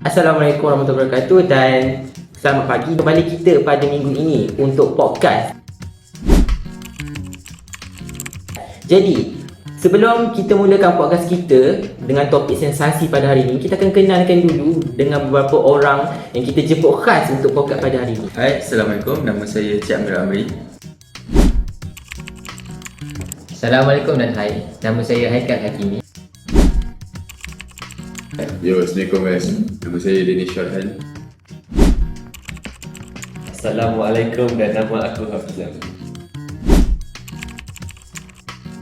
Assalamualaikum warahmatullahi wabarakatuh dan selamat pagi kembali kita pada minggu ini untuk podcast. Jadi, sebelum kita mulakan podcast kita dengan topik sensasi pada hari ini, kita akan kenalkan dulu dengan beberapa orang yang kita jemput khas untuk podcast pada hari ini. Hai, Assalamualaikum. Nama saya Cik Amir Amri. Assalamualaikum dan hai. Nama saya Haikal Hakimi. Yo, Assalamualaikum guys. Nama saya Danish Sharhan. Assalamualaikum dan nama aku Hafizan.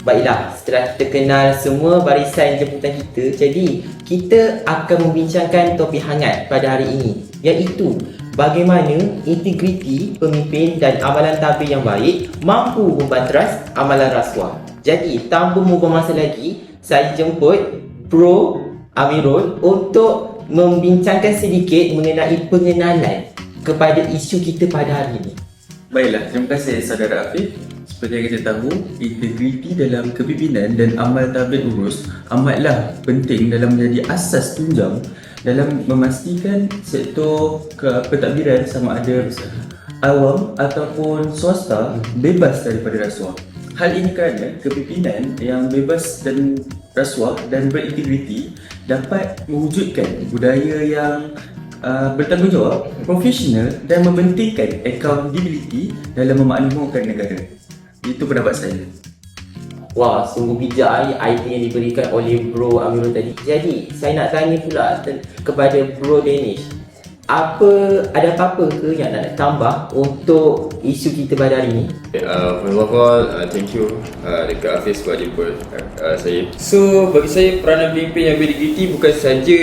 Baiklah, setelah kita kenal semua barisan jemputan kita, jadi kita akan membincangkan topik hangat pada hari ini iaitu bagaimana integriti pemimpin dan amalan tabir yang baik mampu membanteras amalan rasuah. Jadi, tanpa membuang masa lagi, saya jemput Bro Amirul untuk membincangkan sedikit mengenai pengenalan kepada isu kita pada hari ini. Baiklah, terima kasih saudara Afif. Seperti yang kita tahu, integriti dalam kepimpinan dan amal tabir urus amatlah penting dalam menjadi asas tunjang dalam memastikan sektor pentadbiran sama ada awam ataupun swasta bebas daripada rasuah. Hal ini kerana kepimpinan yang bebas dan rasuah dan berintegriti dapat mewujudkan budaya yang uh, bertanggungjawab, profesional dan mementingkan accountability dalam memakmurkan negara. Itu pendapat saya. Wah, sungguh bijak ni idea yang diberikan oleh Bro Amirul tadi. Jadi, saya nak tanya pula kepada Bro Danish. Apa, ada apa-apa ke yang nak tambah untuk isu kita pada hari ini? Okay, uh, first of all, uh, thank you uh, dekat Hafiz sebab jemput uh, saya. So, bagi saya peranan pemimpin yang berintegriti bukan saja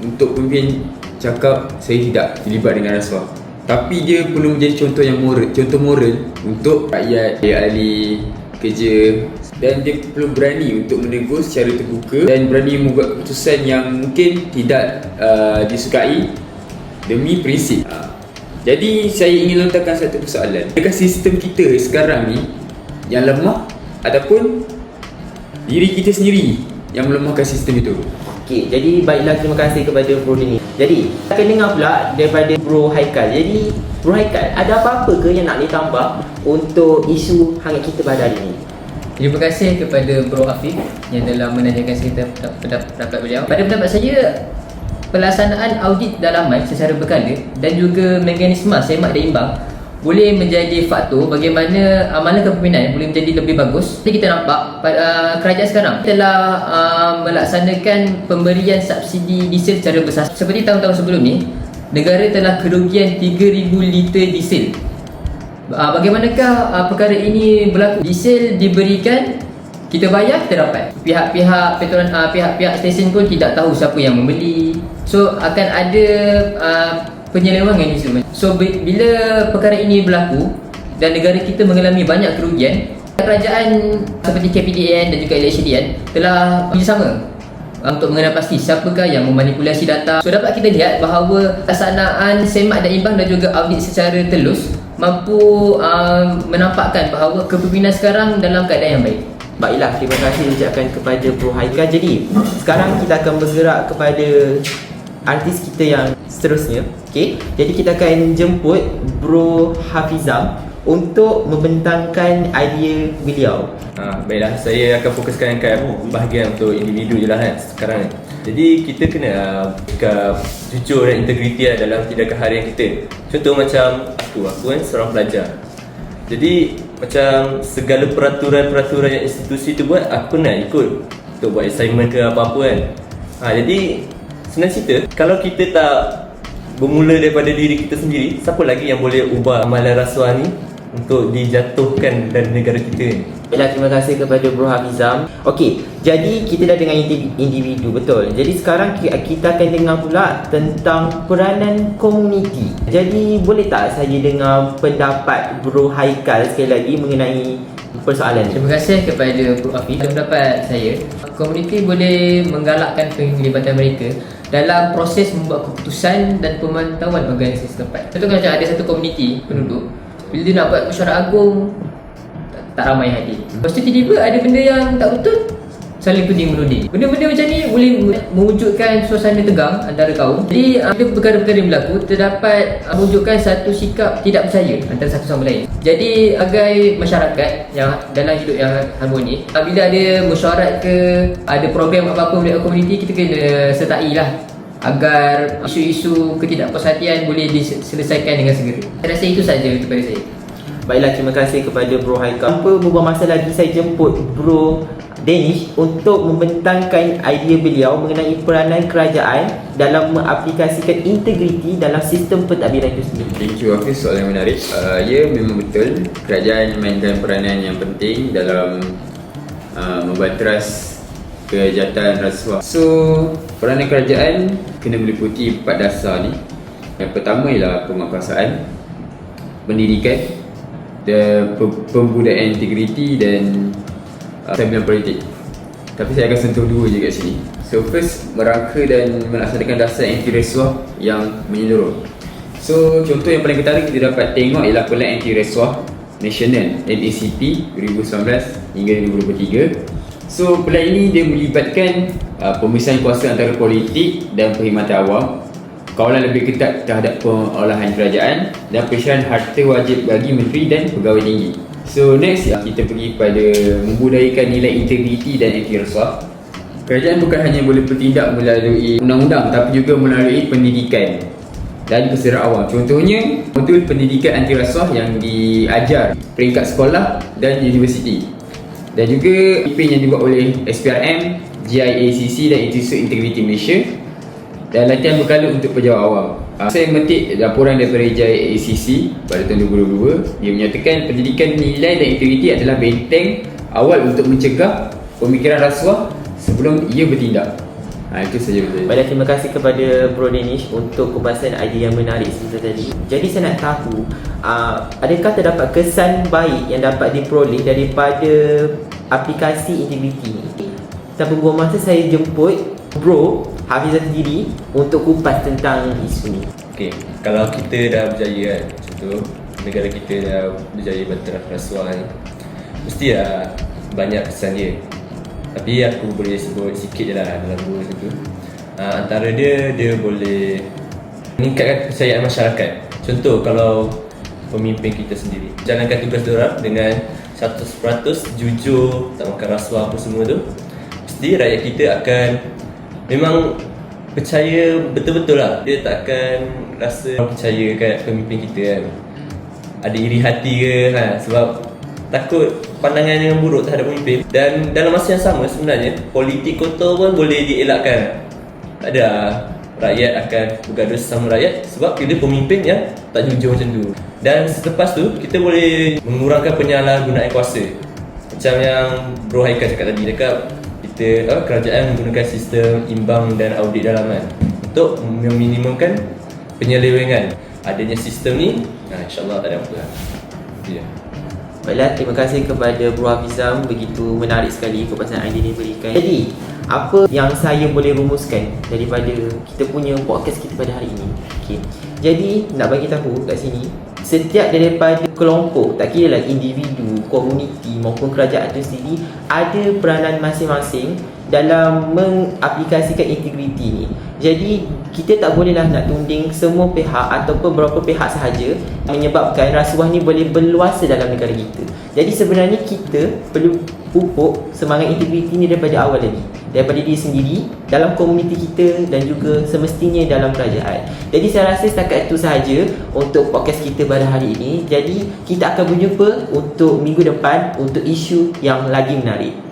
untuk pemimpin cakap saya tidak terlibat dengan rasuah. Tapi dia perlu menjadi contoh yang moral, contoh moral untuk rakyat, dia ahli kerja dan dia perlu berani untuk menegur secara terbuka dan berani membuat keputusan yang mungkin tidak uh, disukai demi prinsip. Uh, jadi saya ingin lontarkan satu persoalan. Adakah sistem kita sekarang ni yang lemah ataupun diri kita sendiri yang melemahkan sistem itu? Okey, jadi baiklah terima kasih kepada Bro Danish. Jadi, kita akan dengar pula daripada Bro Haikal. Jadi, Bro Haikal, ada apa-apa ke yang nak ditambah untuk isu hangat kita pada hari ini? Terima kasih kepada Bro Afif yang telah menanyakan sekitar pendapat, pendapat beliau. Pada pendapat saya, pelaksanaan audit dalaman secara berkala dan juga mekanisme semak dan imbang boleh menjadi faktor bagaimana amalan kepimpinan boleh menjadi lebih bagus. Jadi kita nampak uh, kerajaan sekarang telah uh, melaksanakan pemberian subsidi diesel secara besar. Seperti tahun-tahun sebelum ni, negara telah kerugian 3000 liter diesel Uh, bagaimanakah uh, perkara ini berlaku? Diesel diberikan kita bayar kita dapat. Pihak-pihak petrolan uh, pihak-pihak stesen pun tidak tahu siapa yang membeli. So akan ada uh, penyelewengan di situ. So bi- bila perkara ini berlaku dan negara kita mengalami banyak kerugian, kerajaan seperti KPDN dan juga LHDN telah bekerjasama untuk mengenal pasti siapakah yang memanipulasi data. So dapat kita lihat bahawa pelaksanaan semak dan imbang dan juga audit secara telus mampu uh, menampakkan bahawa kepimpinan sekarang dalam keadaan yang baik. Baiklah, terima kasih ucapkan kepada Bro Haikal. Jadi, sekarang kita akan bergerak kepada artis kita yang seterusnya. Okey. Jadi kita akan jemput Bro Hafizam untuk membentangkan idea beliau. Ha, baiklah, saya akan fokuskan kat bahagian untuk individu je lah kan sekarang ni. Jadi kita kena uh, bercakap jujur dan integriti lah dalam tindakan harian kita. Contoh macam aku, aku kan seorang pelajar. Jadi macam segala peraturan-peraturan yang institusi tu buat aku nak ikut untuk buat assignment ke apa-apa kan. Ha, jadi senang cerita, kalau kita tak bermula daripada diri kita sendiri, siapa lagi yang boleh ubah amalan rasuah ni untuk dijatuhkan dari negara kita ni? Baiklah, terima kasih kepada Bro Hafizam. Okey, jadi kita dah dengan indi- individu, betul. Jadi sekarang ki- kita akan dengar pula tentang peranan komuniti. Jadi boleh tak saya dengar pendapat Bro Haikal sekali lagi mengenai persoalan ni? Terima kasih kepada Bro Afi. Dalam pendapat saya, komuniti boleh menggalakkan penglibatan mereka dalam proses membuat keputusan dan pemantauan organisasi setempat. Contoh macam ada satu komuniti penduduk, bila dia nak buat mesyuarat agung, tak, tak ramai hadir. Lepas tu tiba-tiba ada benda yang tak betul, saling tuding menuding. Benda-benda macam ni boleh mewujudkan suasana tegang antara kaum. Jadi uh, bila perkara-perkara berlaku terdapat uh, mewujudkan satu sikap tidak percaya antara satu sama lain. Jadi agar masyarakat yang dalam hidup yang harmoni, bila ada mesyuarat ke ada program apa-apa untuk komuniti kita kena sertai lah agar isu-isu ketidakpuas hatian boleh diselesaikan dengan segera. Saya rasa itu saja daripada saya. Baiklah, terima kasih kepada Bro Haikal. Tanpa berbuang masa lagi, saya jemput Bro Danish untuk membentangkan idea beliau mengenai peranan kerajaan dalam mengaplikasikan integriti dalam sistem pentadbiran itu sendiri. Thank you Hafiz, soalan yang menarik. Uh, Ya memang betul. Kerajaan mainkan peranan yang penting dalam uh, membanteras kejahatan rasuah. So, peranan kerajaan kena meliputi empat dasar ni. Yang pertama ialah penguasaan Pendidikan dan pe- pembudayaan integriti dan uh, stabilan politik? Tapi saya akan sentuh dua je kat sini. So first, merangka dan melaksanakan dasar anti rasuah yang menyeluruh. So contoh yang paling ketara kita dapat tengok ialah Pelan Anti Rasuah Nasional NACP 2019 hingga 2023 So pelan ini dia melibatkan uh, pemisahan kuasa antara politik dan perkhidmatan awam Kawalan lebih ketat terhadap pengolahan kerajaan dan penyerahan harta wajib bagi menteri dan pegawai tinggi So next uh, kita pergi pada membudayakan nilai integriti dan anti rasuah Kerajaan bukan hanya boleh bertindak melalui undang-undang tapi juga melalui pendidikan dan kesedaran awam. Contohnya, modul pendidikan anti rasuah yang diajar peringkat sekolah dan universiti. Dan juga PIN yang dibuat oleh SPRM, GIACC dan Institut Integriti Malaysia dan latihan berkala untuk pejabat awam. Uh, saya memetik laporan daripada GIACC pada tahun 2022 Dia menyatakan pendidikan nilai dan integriti adalah benteng awal untuk mencegah pemikiran rasuah sebelum ia bertindak. Ha, itu saja betul. Baiklah, terima kasih kepada Bro Danish untuk kupasan idea yang menarik seperti tadi. Jadi saya nak tahu, uh, adakah terdapat kesan baik yang dapat diperoleh daripada aplikasi integriti ni? Tanpa buang masa, saya jemput Bro Hafizah sendiri untuk kupas tentang isu ni. Okey, kalau kita dah berjaya kan, contoh negara kita dah berjaya berteraf rasuah ni, mesti dah banyak kesan dia. Tapi aku boleh sebut sikit je lah dalam dua tu. Uh, antara dia, dia boleh meningkatkan kepercayaan masyarakat. Contoh kalau pemimpin kita sendiri jalankan tugas diorang dengan 100% jujur, tak makan rasuah apa semua tu, mesti rakyat kita akan memang percaya betul-betul lah. Dia takkan rasa percaya kat pemimpin kita kan. Ada iri hati ke ha, sebab takut pandangan yang buruk terhadap pemimpin. Dan dalam masa yang sama sebenarnya politik kotor pun boleh dielakkan. Tak ada lah. rakyat akan bergaduh sesama rakyat sebab kita pemimpin yang tak jujur macam tu. Dan selepas tu kita boleh mengurangkan penyalahgunaan kuasa. Macam yang Bro Haikal cakap tadi dekat kita uh, kerajaan menggunakan sistem imbang dan audit dalaman untuk meminimumkan penyelewengan adanya sistem ni. Nah, insyaAllah tak ada apa lah. Ya. Baiklah, terima kasih kepada Bro Hafizam Begitu menarik sekali kepasan idea yang diberikan Jadi, apa yang saya boleh rumuskan daripada kita punya podcast kita pada hari ini okay. Jadi, nak bagi tahu kat sini Setiap daripada kelompok, tak kira lah individu, komuniti maupun kerajaan itu sendiri Ada peranan masing-masing dalam mengaplikasikan integriti ni Jadi kita tak bolehlah nak tunding semua pihak ataupun beberapa pihak sahaja Menyebabkan rasuah ni boleh berluasa dalam negara kita. Jadi sebenarnya kita perlu pupuk semangat integriti ni daripada awal lagi. Daripada diri sendiri, dalam komuniti kita dan juga semestinya dalam kerajaan. Jadi saya rasa setakat itu sahaja untuk podcast kita pada hari ini. Jadi kita akan berjumpa untuk minggu depan untuk isu yang lagi menarik